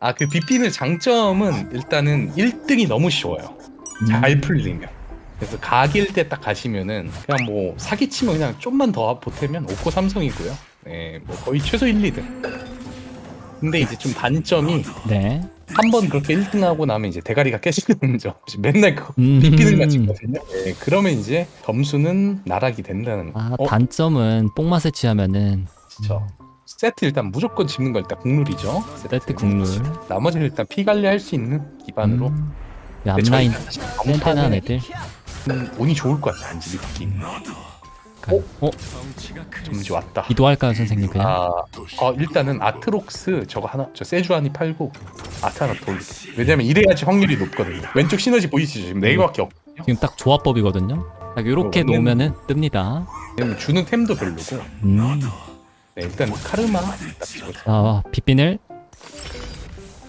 아그 비피는 장점은 일단은 1등이 너무 쉬워요. 잘 음. 풀리면. 그래서 각일 때 딱 가시면은 그냥 뭐 사기치면 그냥 좀만 더 보태면 5코 삼성이고요. 네, 뭐 거의 최소 1, 2등. 근데 이제 좀 단점이 네. 한 번 그렇게 1등하고 나면 이제 대가리가 깨지는 점. 맨날 그거 음. 비피들만 찍거든요. 네, 그러면 이제 점수는 나락이 된다는. 아 어, 단점은 뽕맛에 취하면은 그렇죠. 세트 일단 무조건 집는 거 일단 국룰이죠. 세트 국룰. 나머지는 일단 피 관리할 수 있는 기반으로. 음. 이 근데 앞라인 사실 방탄은 애들. 음, 운이 좋을 것 같아 안 집기. 어? 어? 점지 왔다. 기도할까요 선생님 그냥? 아, 어, 일단은 아트록스 저거 하나 저 세주안이 팔고 아트 하나 돌리고 왜냐면 이래야지 확률이 높거든요 왼쪽 시너지 보이시죠 지금 네 개밖에 없 지금 딱 조합법이거든요. 딱 이렇게 어, 놓으면은 뜹니다. 왜냐면 주는 템도 별로고 음. 네, 일단 카르마 딱 집어줘 아 빗빈을.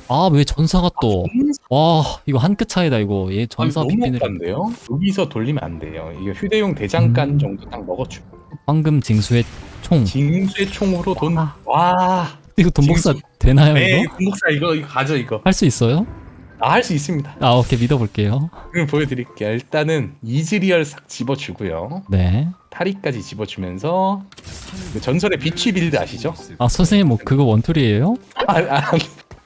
아 왜 전사가 또? 와 이거 한 끗 차이다 이거. 얘 전사 너무 빗빈을 못간데요 여기서 돌리면 안 돼요 이거 휴대용 대장간 음. 정도 딱 먹어주고 황금 징수의 총. 징수의 총으로 돈 아. 와, 이거 돈 복사 징수. 되나요 네, 이거? 공복사 이거 이거 가져 이거. 할 수 있어요? 아, 할 수 있습니다. 아 오케이 믿어볼게요. 그럼 보여드릴게요. 일단은 이즈리얼 싹 집어주고요. 네. 타리까지 집어주면서 그 전설의 비취 빌드 아시죠? 아 선생님 뭐 그거 원툴이에요? 아, 아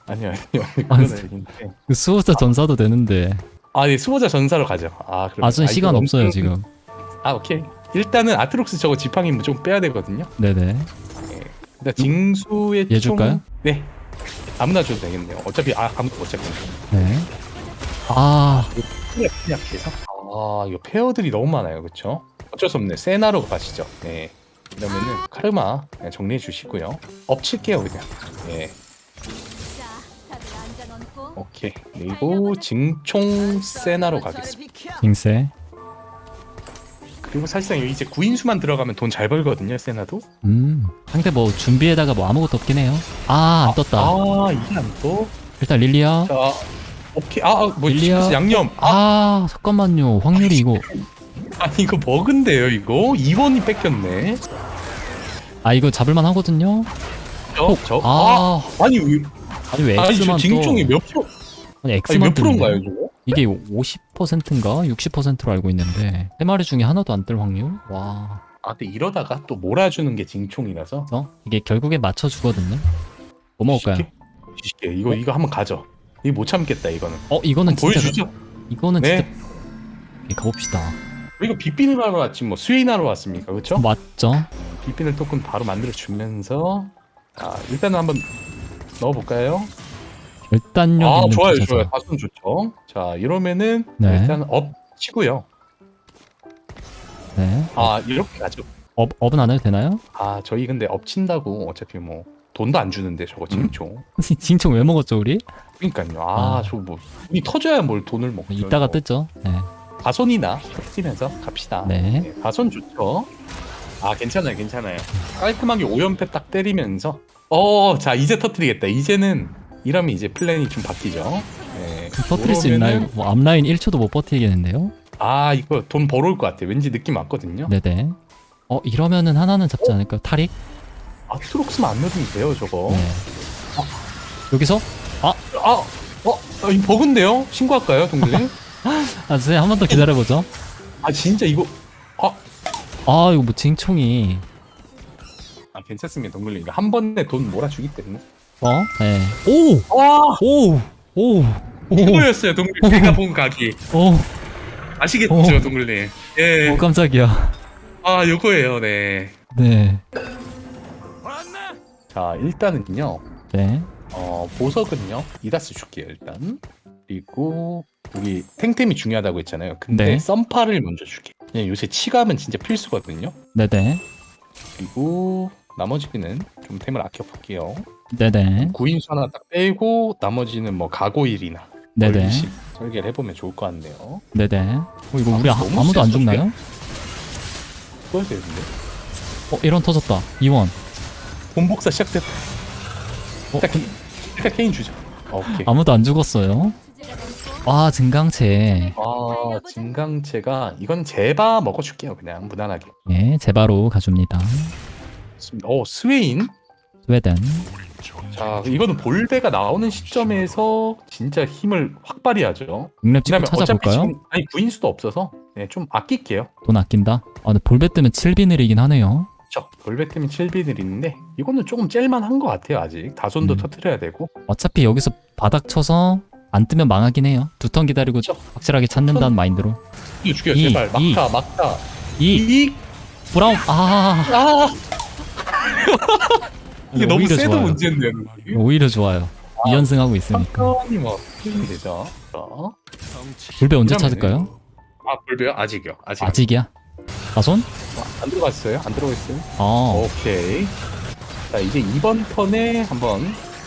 아니요 아니요 아, 그건 아닌데. 그 수호자 전사도 되는데 아, 네 수호자 전사로 가죠. 아, 그럼 아전 시간 없어요 지금. 아, 오케이. 일단은 아트록스 저거 지팡이 무조건 빼야 되거든요. 네네. 일단 징수의 얘 총- 줄까요? 네. 아무나 줘도 되겠네요. 어차피 아, 아무 어차피 네. 아 그냥 그냥 해서. 아, 이거 페어들이 너무 많아요, 그렇죠? 어쩔 수 없네. 세나로 가시죠. 네. 그러면은 카르마 그냥 정리해 주시고요. 엎칠게요, 그냥. 네. 오케이. 그리고 증총 세나로 가겠습니다. 빙세. 그리고 사실상 이제 구인수만 들어가면 돈 잘 벌거든요, 세나도. 음. 상대 뭐 준비에다가 뭐 아무것도 없긴 해요. 아 안 떴다. 아, 이게 안 또? 일단 릴리아. 자, 오케이. 아, 아, 뭐 릴리아. 지금 양념. 아, 아 잠깐만요. 확률이 이거. 아니 이거 버그인데요, 이거. 2원이 뺏겼네. 아 이거 잡을만 하거든요. 저, 저. 아, 아 아니 왜? 아니 왜 아니 또 징총이 몇 프로? 아니 아니 몇 프로인가요? 저거? 이게 50%인가 60%로 알고 있는데 세 마리 중에 하나도 안 뜰 확률? 와. 아, 근데 이러다가 또 몰아주는 게 징총이라서. 그래서 이게 결국에 맞춰 주거든요. 뭐 먹을까요? 쉽게? 쉽게. 이거 이거 한번 가죠. 이거 못 참겠다 이거는. 어 이거는 진짜 보여주죠. 이거는 네. 진짜 예, 가봅시다. 이거 빗빈을 하러 왔지 뭐 스웨인하러 왔습니까, 그렇죠? 맞죠? 빗빈을 토큰 바로 만들어 주면서 아 일단은 한번 넣어볼까요? 일단력 아 있는 좋아요, 부자죠. 좋아요. 다손 좋죠. 자 이러면은 네. 일단 업 치고요. 네. 아 이렇게 가죠. 업 업은 안 해도 되나요? 아 저희 근데 업 친다고 어차피 뭐 돈도 안 주는데 저거 징총. 징총 왜 먹었죠 우리? 그러니까요. 아. 아, 저 뭐, 이 터져야 뭘 돈을 먹죠. 이따가 이거. 뜨죠. 네. 가손이나 터지면서 갑시다. 네. 가손 좋죠. 아, 괜찮아요, 괜찮아요. 깔끔하게 오연패 딱 때리면서, 어, 자, 이제 터뜨리겠다. 이제는, 이러면 이제 플랜이 좀 바뀌죠. 네. 터뜨릴 수 있나요? 뭐 앞라인 1초도 못 버티겠는데요? 아, 이거 돈 벌어올 것 같아. 왠지 느낌 왔거든요. 네네. 어 이러면은 하나는 잡지 않을까요? 타릭? 아트록스만 안 넣으면 돼요, 저거. 네. 여기서 아, 어, 어, 이 버그인데요? 신고할까요, 동생? 아 선생님 한 번 더 기다려보죠. 아, 진짜 이거, 아, 아 이거 뭐 징총이 아 괜찮습니다, 동글님. 한 번에 돈 몰아주기 때문에. 어? 네. 오! 와, 오! 오! 오! 이거였어요, 동글님. 제가 본 각이. 오! 아시겠죠, 어. 동글님? 예. 오 깜짝이야. 아, 요거예요, 네. 네. 자, 일단은요, 네. 어, 보석은요, 이다스 줄게요, 일단. 그리고, 우리 탱템이 중요하다고 했잖아요. 근데 네. 썸파를 먼저 줄게요. 그냥 요새 치감은 진짜 필수거든요. 네네. 그리고, 나머지는 좀 템을 아껴볼게요. 네네. 구인수 하나 딱 빼고, 나머지는 뭐, 가고일이나, 네네. 얼리식 설계를 해보면 좋을 것 같네요. 네네. 어, 이거 우리 아, 너무 아무도 안 죽나요? 써야 되는데. 어, 1원 터졌다. 2원. 본복사 시작됐다. 어, 일단, 게- 일단 케인 주죠. 어, 오케이. 아무도 안 죽었어요. 아, 증강체. 아, 진강체가 이건 제바 먹어줄게요 그냥 무난하게. 예, 제바로 가줍니다. 좋습니다. 어 스웨인 스웨덴. 자 이거는 볼베가 나오는 시점에서 진짜 힘을 확 발휘하죠. 그다음에 어차피 찾아볼까요? 지금 아니 구인 수도 없어서 네, 좀 아낄게요. 돈 아낀다. 아 근데 볼베 뜨면 7비늘이긴 하네요. 그렇죠. 볼베 때문에 7비들 있는데 이거는 조금 짤만한 것 같아요. 아직 다손도 음. 터트려야 되고. 어차피 여기서 바닥 쳐서 안 뜨면 망하긴 해요. 두 턴 기다리고 그쵸. 확실하게 찾는다는 마인드로. 이거 죽여 이, 제발 이. 막타 막타. 이 이 브라운 아 아 이게 너무 오히려 세도 좋아요. 문제인데. 오히려 좋아요. 아. 2연승하고 있으니까. 천천히 뭐 풀면 되죠. 자. 볼베 언제 그러면은- 찾을까요? 아 볼베요? 아직이요. 아직. 아직이야. 다손? 안 들어갔어요? 안 들어갔어요? 어. 오케이. 자 이제 이번 턴에 한번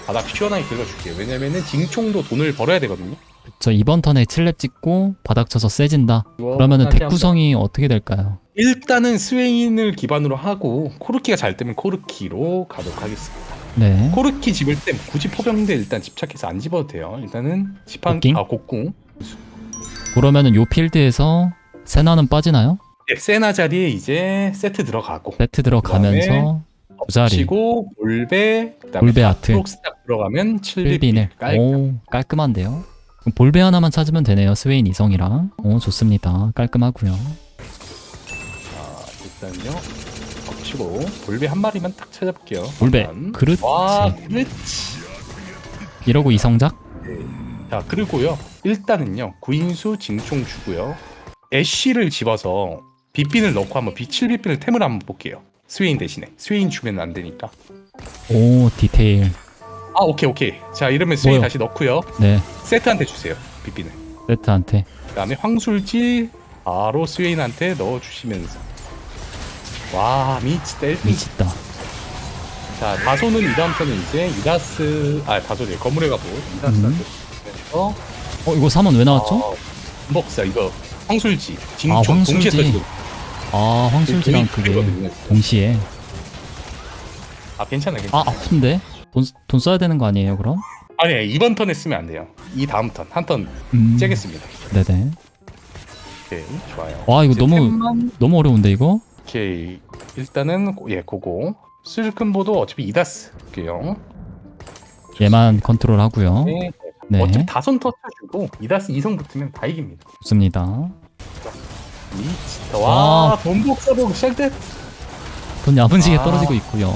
바닥 시원하게 긁어줄게요. 왜냐면은 징총도 돈을 벌어야 되거든요. 저 이번 턴에 7렙 찍고 바닥 쳐서 세진다. 그러면은 덱 구성이 어떻게 될까요? 일단은 스웨인을 기반으로 하고 코르키가 잘 뜨면 코르키로 가도록 하겠습니다. 네. 코르키 집을 때 굳이 포병대 일단 집착해서 안 집어도 돼요. 일단은 곡궁? 아 곡궁. 그러면은 요 필드에서 세나는 빠지나요? 네, 세나 자리에 이제 세트 들어가고 세트 들어가면서 두 자리. 치고 그다음에 볼베 아트. 프록스탑 들어가면 700 필빈을. 깔. 오 깔끔한데요. 그럼 볼베 하나만 찾으면 되네요. 스웨인 이성이랑. 오 좋습니다. 깔끔하고요. 자, 일단요. 치고 볼베 한 마리만 딱 찾아볼게요. 볼베 일단. 그릇. 와, 그렇지. 이러고 이성작? 자 그리고요 일단은요 구인수 징총 주고요 애쉬를 집어서 빗빈을 넣고 한번 빛칠 빗빈을 템을 한번 볼게요 스웨인 대신에 스웨인 주면 안 되니까 오 디테일. 아 오케이 오케이 자 이러면 스웨인 뭐요? 다시 넣고요 네. 세트한테 주세요 빗빈을 세트한테. 그 다음에 황술지 바로 스웨인한테 넣어주시면서 와 미치 뗄 미쳤다. 자 다소는 이 다음 턴은 이제 이다스 아 다소래 거물의 갑옷 이다스한테 어어 이거 3원 왜 나왔죠? 목사 이거 황술지 징총 아, 동시에 황술지. 써지고 아 황술지랑 그게. 동시에. 아 괜찮아 괜찮아 아 아픈데? 돈, 돈 써야 되는 거 아니에요 그럼? 아니 이번 턴에 쓰면 안 돼요 이 다음 턴 한 턴 음. 째겠습니다 네네. 오케이 좋아요 와 이거 이제 너무 템만- 너무 어려운데 이거? 오케이 일단은 고- 예 그거 슬큰보도 어차피 이다스 할게요 얘만 컨트롤 하고요. 네. 네. 어차피 다선 터쳐주고 이다스 이성 붙으면 다 이깁니다 좋습니다. 미치다 와 돈복사복 시작돼 돈 야무지게 아. 떨어지고 있고요.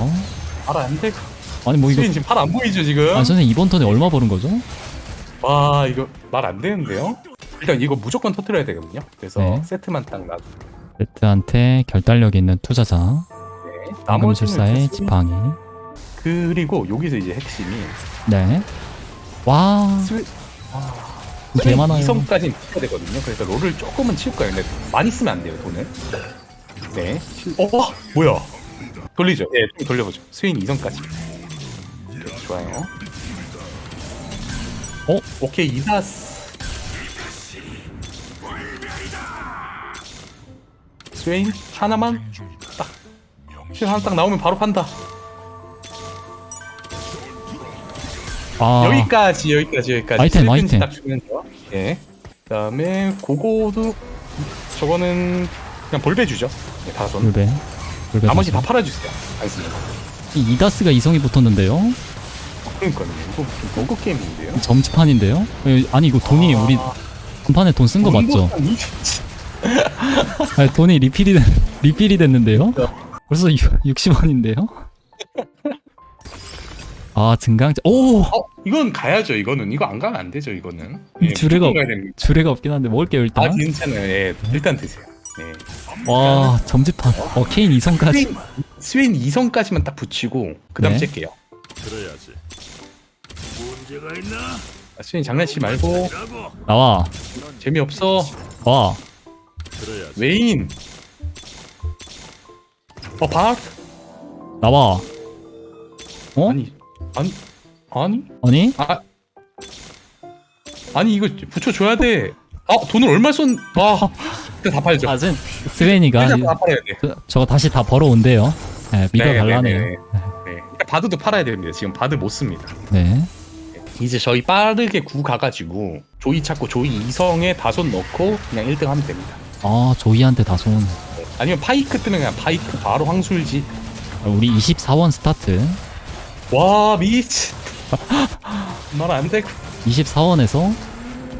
말안 되고 아니 뭐 이거 지금 팔안 보이죠 지금 아 선생님 이번 턴에 얼마 버는 거죠? 와 이거 말 안 되는데요 일단 이거 무조건 터트려야 되거든요 그래서 네. 세트만 딱 놔. 세트한테 결단력 있는 투자자, 네. 황금술사의 나머지는 지팡이. 그리고 여기서 이제 핵심이 네. 와, 스웨... 개 많아요. 이성까지는 붙여야 되거든요. 그래서 롤을 조금은 치울 거예요. 근데 많이 쓰면 안 돼요, 돈을. 네. 어, 뭐야? 돌리죠. 네, 좀 돌려보죠. 스웨인 이성까지. 오케이, 좋아요. 어? 오케이, 이다스. 스웨인 하나만 딱. 스웨인 하나 딱 나오면 바로 판다. 아, 여기까지 여기까지 여기까지 아이템, 슬픈지 아이템. 딱 주면 돼요 예 그다음에 그거도 저거는 그냥 볼배 주죠 네, 다손 불배. 불배 나머지 다. 팔아주세요 알겠습니다 이 이다스가 이성이 붙었는데요. 그러니까요 이거 버그 게임인데요 점치판인데요. 에, 아니 이거 돈이 우리 한판에 돈 쓴 거 맞죠? 아니, 돈이 리필이 됐, 리필이 됐는데요. 벌써 60원인데요. 아 증강제. 오, 어 이건 가야죠 이거는 이거 안 가면 안 되죠 이거는 예, 주례가- 무조건 가야 됩니다 주례가 없긴 한데 먹을게요 아 일단. 괜찮아요 예 일단 드세요 네와 점지판. 어 케인 이성까지. 스웨인, 스웨인 2성까지만 딱 붙이고 그 다음 네. 째게요 그래야지. 문제가 있나? 아, 스웨인 장난치지 말고 라고. 나와. 재미없어 와. 웨인 어 박? 나와. 어? 아니 아니 아니 아니? 아 아니 이거 붙여줘야 돼. 아 돈을 얼마 쏜? 아 일단 다 팔죠. 아, zen 스웨니가 일단 다 팔아야 돼. 저, 저거 다시 다 벌어온대요. 네, 믿어달라네요. 네, 네, 네. 네. 일단 바드도 팔아야 됩니다. 지금 바드 못 씁니다. 네. 이제 저희 빠르게 구 가가지고 조이 찾고 조이 이성에 다손 넣고 그냥 1등 하면 됩니다. 아 조이한테 다 손. 아니면 파이크 뜨면 그냥 파이크 바로 황술지. 우리 24원 스타트. 와 미치. 말안 돼. 24원에서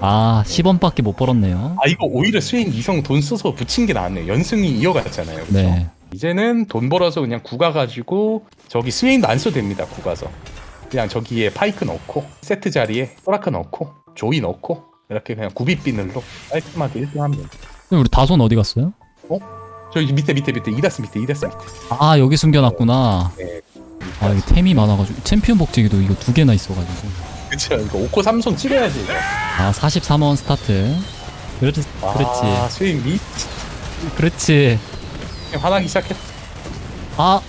아 10원밖에 못 벌었네요. 아 이거 오히려 스윙 이성 돈 써서 붙인 게 나았네. 연승이 이어갔잖아요. 그쵸? 네. 이제는 돈 벌어서 그냥 구 가 가지고 저기 스윙도 안 써도 됩니다. 구 가서 그냥 저기에 파이크 넣고 세트 자리에 소라카 넣고 조이 넣고 이렇게 그냥 구비비늘로 깔끔하게 1등 하면. 그럼 우리 다손 어디 갔어요? 저기 밑에 밑에 밑에 이다스 밑에 이다스 밑에. 아 여기 숨겨놨구나. 네. 아 이거 템이 많아가지고 챔피언 복제기도 이거 두 개나 있어가지고. 그쵸. 이거 오코 삼손 찍어야지 이거. 아 43원 스타트. 그렇지 아, 그렇지 스윙 미 그렇지. 화나기 시작했. 아아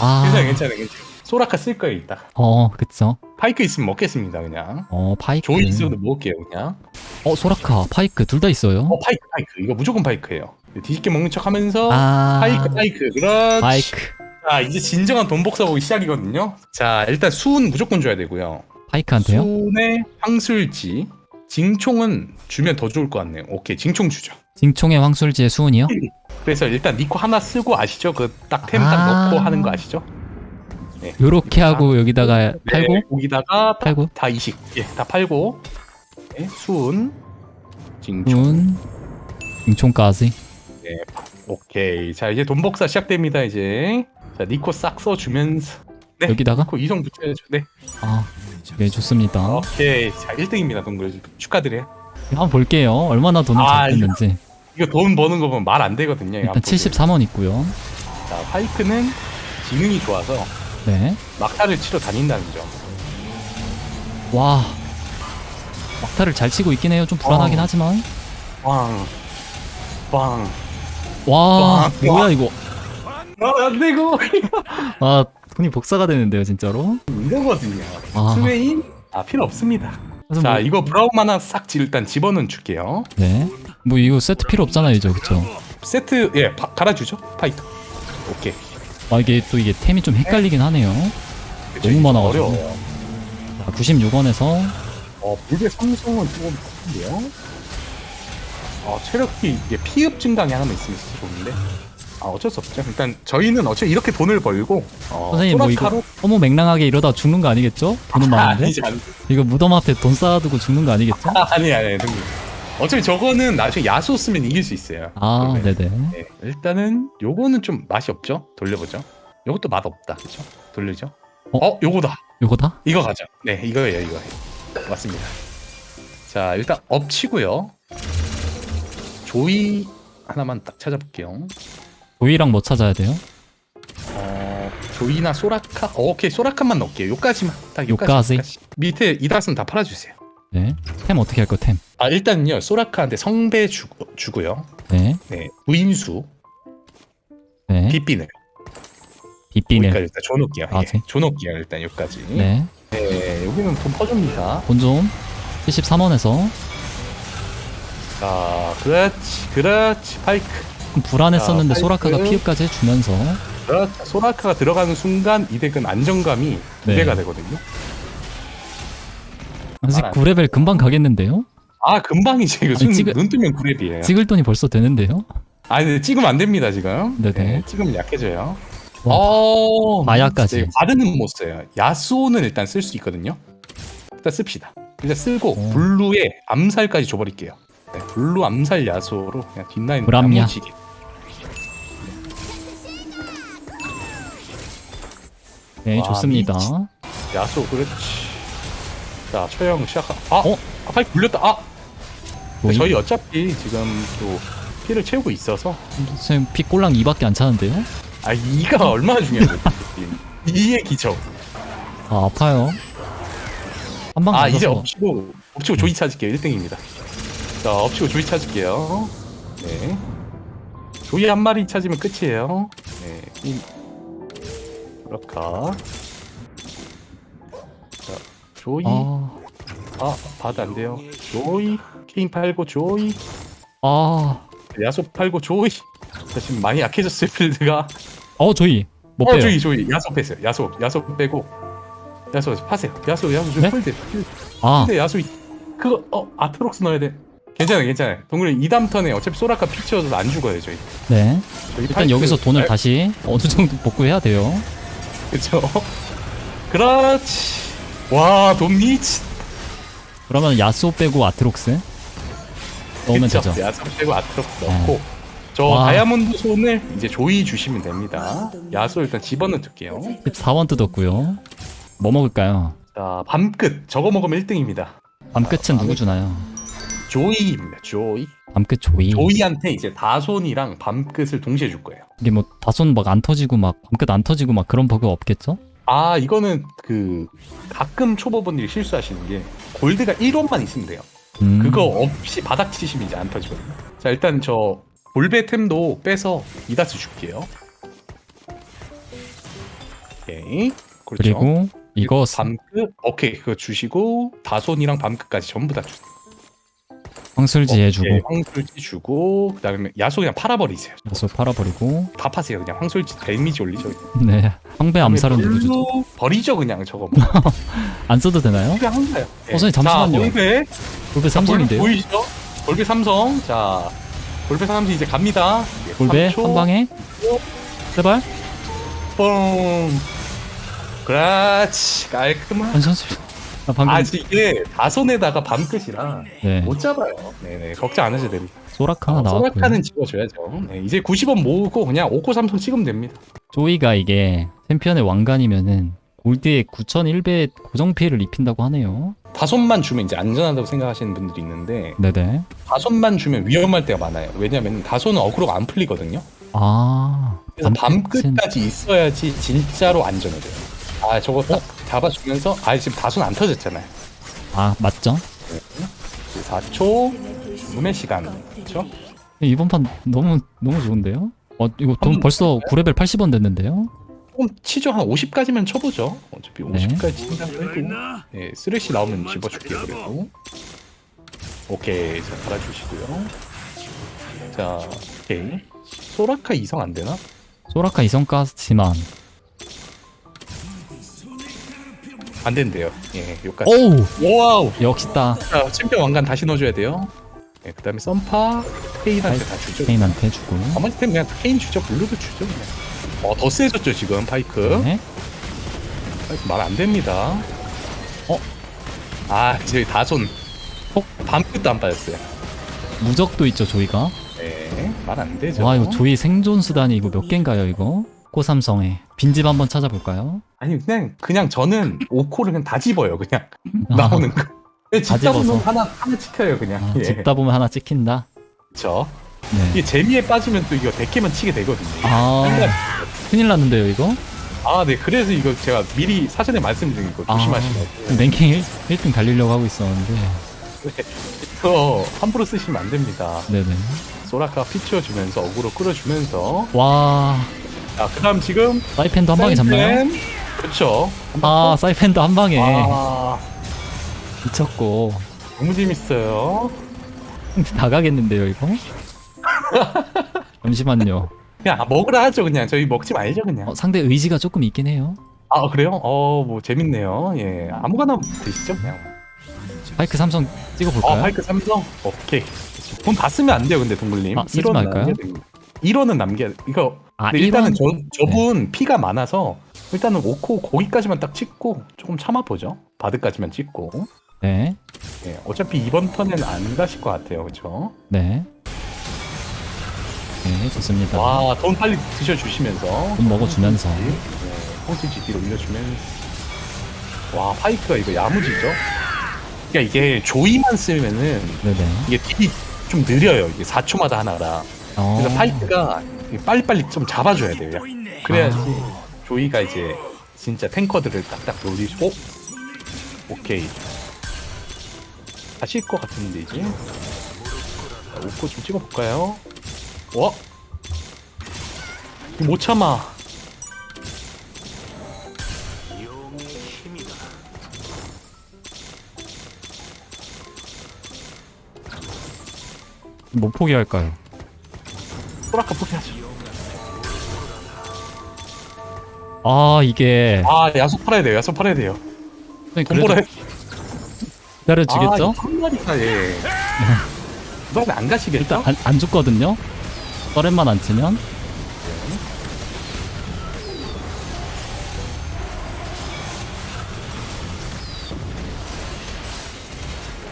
아. 괜찮아 괜찮아 괜찮아. 소라카 쓸 거예요 이따. 어 그쵸. 파이크 있으면 먹겠습니다 그냥. 어 파이크. 조이 있어도 먹을게요 그냥. 어 소라카 파이크 둘 다 있어요. 어 파이크 파이크 이거 무조건 파이크예요. 뒤집게 먹는 척하면서 아 파이크 파이크 그렇지. 파이크. 자 이제 진정한 돈 복사 보기 시작이거든요. 자 일단 수은 무조건 줘야 되고요. 파이크한테요? 수은의 황술지, 징총은 주면 더 좋을 것 같네요. 오케이 징총 주죠. 징총의 황술지의 수은이요? 그래서 일단 니코 하나 쓰고 아시죠? 그 딱 템 딱 아. 넣고 하는 거 아시죠? 네. 요렇게 하고 여기다가 팔고 네, 거기다가 다, 팔고 다 이식, 예, 다 팔고 네, 수은, 징총, 수은 징총까지. 네, 오케이. 자 이제 돈 복사 시작됩니다. 이제 자 니코 싹 써주면서 네, 여기다가 니코 이성 붙여야죠. 네, 아, 네 좋습니다. 오케이. 자 1등입니다. 동글 축하드려요. 한번 볼게요. 얼마나 돈을 아, 잘 됐는지. 이거 돈 버는 거 보면 말 안 되거든요. 일단 앞으로. 73원 있고요. 자, 파이크는 지능이 좋아서 네. 막타를 치러 다닌다는 점. 와. 막타를 잘 치고 있긴 해요. 좀 불안하긴 어. 하지만. 빵, 빵. 와, 와, 뭐야 이거. 말안 되고 아, 돈이 복사가 되는데요, 진짜로. 이거거든요. 아, 스웨인 아 필요 없습니다. 그래서 자 뭐, 이거 브라움 하나 싹 지- 일단 집어넣어 줄게요. 네. 뭐 이거 세트 필요 없잖아요, 이제 그쵸? 세트 예 바- 갈아주죠. 파이터. 오케이. 아 이게 또 이게 템이 좀 헷갈리긴 하네요. 그쵸, 너무 많아가지고. 어려워요. 96원에서 어 불배 삼성은 조금 큰데요. 어 체력이 이게 피흡 증강이 하나만 있으면 진짜 좋은데. 아 어쩔 수 없죠. 일단 저희는 어차피 이렇게 돈을 벌고 어, 선생님 뭐 이거 소라카로 너무 맹랑하게 이러다 죽는 거 아니겠죠? 돈은 아, 많은데 아니지 아니지. 이거 무덤 앞에 돈 쌓아두고 죽는 거 아니겠죠? 아, 아니 아니 아니. 어차피 저거는 나중에 야수 쓰면 이길 수 있어요. 아 그러면. 네네 네, 일단은 요거는 좀 맛이 없죠. 돌려보죠. 요것도 맛 없다. 그렇죠? 돌리죠. 어? 어, 요거다. 요거다? 이거 가자. 네, 이거예요, 이거. 맞습니다. 자, 일단 엎치고요. 조이 하나만 딱 찾아볼게요. 도이랑 뭐 찾아야 돼요? 어, 조이나 소라카. 어, 오케이, 소라카만 넣을게요. 요까지만. 딱 요까지. 요까지? 요까지. 밑에 이다스는 다 팔아주세요. 네. 템 어떻게 할거 템? 아, 일단은요, 소라카한테 성배 주고, 주고요. 네. 네, 부인수, 네. 빗비늘. 빗비네. 여기까지 일단 줘놓을게요. 아, 예, 네. 줘놓을게요, 일단 여기까지. 네. 네, 여기는 돈 퍼줍니다. 돈 좀. 73원에서 자, 그렇지, 그렇지, 파이크. 불안했었는데 자, 소라카가. 피읍까지 해주면서 그렇지. 소라카가 들어가는 순간 이 덱은 안정감이 두 네. 배가 되거든요. 아직 안 9레벨 금방 가겠는데요? 아, 금방이지. 이거 순, 찍을- 눈 뜨면 그랩이에요. 찍을 돈이 벌써 되는데요? 아, 근데 찍으면 안 됩니다, 지금. 네네. 찍으면 약해져요. 와, 어, 마야까지. 네, 바드는 못 써요. 야수오는 일단 쓸 수 있거든요. 일단 씁시다. 일단 쓰고 오. 블루에 암살까지 줘버릴게요. 네, 블루 암살 야수오로 그냥 뒷라인. 야무지게. 네, 와, 좋습니다. 야수 그렇지. 자, 처형 시작. 아, 어? 아, 팔 굴렸다. 아, 뭐, 저희 어차피 지금 또 피를 채우고 있어서 선생님 피 꼴랑 2밖에 안 차는데요? 아 이가 얼마나 중요해요. 이의 기적. 아, 아파요. 한방 아 이제 가서 엎치고 엎치고 조이 찾을게요. 1등입니다. 자, 엎치고 조이 찾을게요. 네. 조이 한 마리 찾으면 끝이에요. 네. 이 그렇까. 자, 조이. 아, 아, 봐도 안 돼요. 조이. 케인 팔고 조이. 아, 야소 팔고 조이. 자, 지금 많이 약해졌어요 필드가. 어, 저희 못 어 빼요. 조이 조이 야소 빼세요. 야소 야소 빼고 야소 파세요. 야소 야소 좀 네? 홀드. 아, 근데 이- 그거 어 아트록스 넣어야 돼. 괜찮아 괜찮아. 동굴이 2다음 턴에 어차피 소라카 피치어도 안 죽어요 저희. 네. 저희 일단 파이트- 여기서 돈을 아, 다시 어느 정도 복구해야 돼요. 그쵸? 그렇지. 와, 돈니치. 그러면 야스오 빼고 아트록스 넣으면 되죠. 야스 빼고 아트록스 네. 넣고. 저 와. 다이아몬드 손을 이제 조이 주시면 됩니다. 야수 일단 집어넣을게요. 14원 뜯었고요. 뭐 먹을까요? 자, 밤끝. 저거 먹으면 1등입니다. 밤 끝은 누구 주나요? 조이입니다. 조이. 밤끝 조이. 조이한테 이제 다손이랑 밤끝을 동시에 줄 거예요. 이게 뭐 다손 막 안 터지고 막 밤끝 안 터지고 막 그런 버그 없겠죠? 아, 이거는 그 가끔 초보분들이 실수하시는 게 골드가 1원만 있으면 돼요. 음. 그거 없이 바닥 치시면 이제 안 터지거든요. 자, 일단 저 볼베템도 빼서 이다스 줄게요. 오케이. 그렇죠. 그리고 이거 스- 밤끝 오케이 그거 주시고 다손이랑 밤끝까지 전부 다 주세요. 황술지 해주고 오케이, 황술지 주고 그다음에 야수 그냥 팔아버리세요. 야스오 팔아버리고 다 파세요. 그냥 황술지 데미지 올리죠. 네 황배 암살은 누구 주죠? 별로 버리죠 그냥 저거. 뭐. 안 써도 되나요? 골배 한가요. 어, 선생님, 잠시만요. 골배 골배 삼성인데요? 보이시죠? 골배 삼성. 자 골배 삼성 이제 갑니다. 골배 3초. 한 방에 제발 뻥. 그렇지 깔끔한. 한선수 아 방금 아 이게 다손에다가 밤끝이라 네 못 잡아요. 네네 걱정 안 하셔도 됩니다. 소라카 하나 나왔고요 소라카는 집어줘야죠. 네, 이제 90원 모으고 그냥 5코 삼성 찍으면 됩니다. 조이가 이게 챔피언의 왕관이면은 골드에 9,100 고정 피해를 입힌다고 하네요 다손만 주면 이제 안전하다고 생각하시는 분들이 있는데 네네 다손만 주면 위험할 때가 많아요. 왜냐면 다손은 어그로가 안 풀리거든요. 아 그래서 밤 밤끝은- 끝까지 있어야지 진짜로 안전해져요. 아 저거 딱 잡아주면서 아 지금 다손 안 터졌잖아요. 아 맞죠? 4초 죽음의 시간 그렇죠? 이번 판 너무 너무 좋은데요? 어 이거 돈 벌써 9레벨 80원 됐는데요? 조금 치죠 한 50까지만 쳐보죠. 어차피 네. 50까지 친다고 해도? 예, 쓰레쉬 나오면 집어줄게요 그래도 오케이 자 달아주시고요 자 오케이 소라카 이성 안 되나? 소라카 이성까지만 안 된대요. 예 여기까지. 오우. 와우. 역시 따자 챔피언 왕관 다시 넣어줘야 돼요. 예, 그 다음에 썬파 케인한테 다 주죠. 케인한테 해주고. 나머지 템 그냥 케인 주죠. 블루도 주죠 그냥. 어 더 세졌죠 지금 파이크. 네. 파이크 말 안 됩니다. 어? 아 이제 다손. 어? 밤끝도 안 빠졌어요. 무적도 있죠 조이가. 네 말 안 되죠. 와 이거 조이 생존 수단이 이거 몇 개인가요 이거? 코삼성에 빈집 한번 찾아볼까요? 아니 그냥 그냥 저는 5코를 그냥 다 집어요 그냥 아, 나오는 거. 네, 다 집다 보면 집어서. 하나 하나 찍혀요 그냥. 아, 예. 집다 보면 하나 찍힌다 그렇죠. 네. 이게 재미에 빠지면 또 이거 100개만 치게 되거든요. 아 큰일 났는데요 이거? 아, 네. 그래서 이거 제가 미리 사전에 말씀드린 거 아. 조심하시라고. 랭킹 1, 1등 달리려고 하고 있었는데 이거 함부로 쓰시면 안 됩니다. 네네 소라카 피치어 주면서 어그로 끌어주면서 와 자, 그 다음 지금 사이펜도 한 방에 잡나요? 그렇죠. 아 사이펜도 한 방에 아, 미쳤고 너무 재밌어요. 다 가겠는데요 이거? 잠시만요 그냥 아, 먹으라 하죠 그냥 저희 먹지 말죠 그냥. 어, 상대 의지가 조금 있긴 해요 아 그래요? 어 뭐 재밌네요. 예 아무거나 드시죠 그냥. 파이크 삼성 찍어볼까요? 아 파이크 삼성 오케이 돈 다 쓰면 안 돼요 근데 동글님 아, 쓰지 1원 말까요? 됩니다. 1원은 남겨야 이거. 아, 근데 일단은 1원? 저, 저분 피가 많아서 일단은 5코 거기까지만 딱 찍고 조금 참아보죠. 바드까지만 찍고. 네, 예, 어차피 이번 턴에는 안 가실 것 같아요. 그쵸? 네. 네, 좋습니다. 와 돈 빨리 드셔주시면서. 돈 먹어주면서. 네, 홍수지 뒤로 올려주면서. 와 파이크가 이거 야무지죠? 그러니까 이게 조이만 쓰면은 네네. 이게 딜이 좀 느려요. 이게 4초마다 하나라. 어, 그래서 파이크가 빨리빨리 좀 잡아줘야 돼요. 그래야지 아. 조이가 이제 진짜 탱커들을 딱딱 노리고 오케이 다실 것 같은데 이제 자, 옷고 좀 찍어볼까요? 와 못 참아. 못 포기할까요? 소라카 포기하죠. 아, 이게. 아 야속 팔아야 돼요. 야속 팔아야 돼요. 돈 그래도 벌어야? 아, 한 마리가 예. 이번에 안 가시겠죠? 일단 안, 안 죽거든요? 서렌만 안 치면?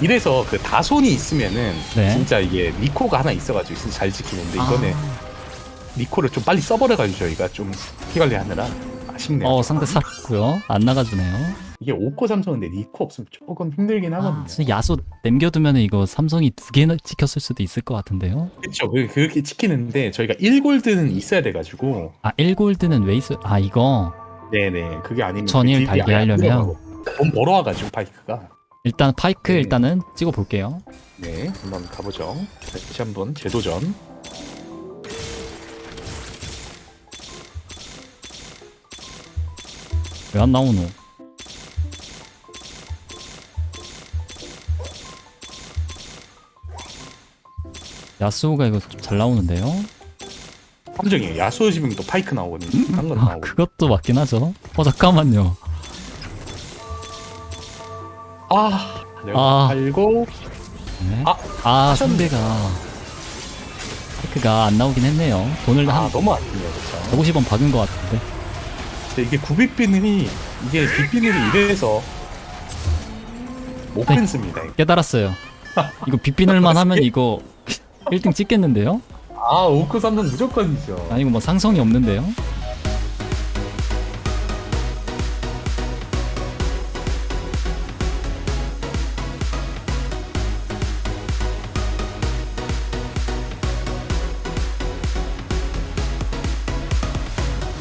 이래서 그 다손이 있으면은 네. 진짜 이게 니코가 하나 있어가지고 진짜 잘 지키는데 이거는 아. 니코를 좀 빨리 써버려가지고 저희가 좀 피관리하느라 아쉽네요. 어 상대 살았고요. 안 나가주네요. 이게 5코 삼성인데 니코 없으면 조금 힘들긴 하거든요. 아, 진짜 야수 남겨두면 이거 삼성이 두 개나 찍혔을 수도 있을 것 같은데요. 그렇죠. 그렇게 지키는데 저희가 1골드는 있어야 돼가지고 아 1골드는 왜 있어? 아 이거 네네 그게 아니면 전일 그 딜이 달게 아예 안 하려면? 들어가고. 너무 멀어와가지고 파이크가 일단 파이크 네. 일단은 찍어 볼게요. 네 한번 가보죠. 다시 한번 재도전. 왜 안 나오노? 야스오가 이거 좀 잘 나오는데요? 함정이에요. 야수호 집이면 또 파이크 나오거든요. 한건 아 나오고. 그것도 맞긴 하죠. 어 잠깐만요. 아, 내가 아. 팔고 네. 아, 아 하셨네. 상대가 파이크가 안 나오긴 했네요. 돈을 아 한 너무 아쉽네요, 그렇죠. 150원 박은 것 같은데. 근데 이게 구비비늘이 이게 빗비늘이 이래서 못 네. 끊습니다. 깨달았어요. 이거 빗비늘만 하면 이거 1등 찍겠는데요? 아 오크 삼성 무조건이죠. 아니 이거 뭐 상성이 없는데요?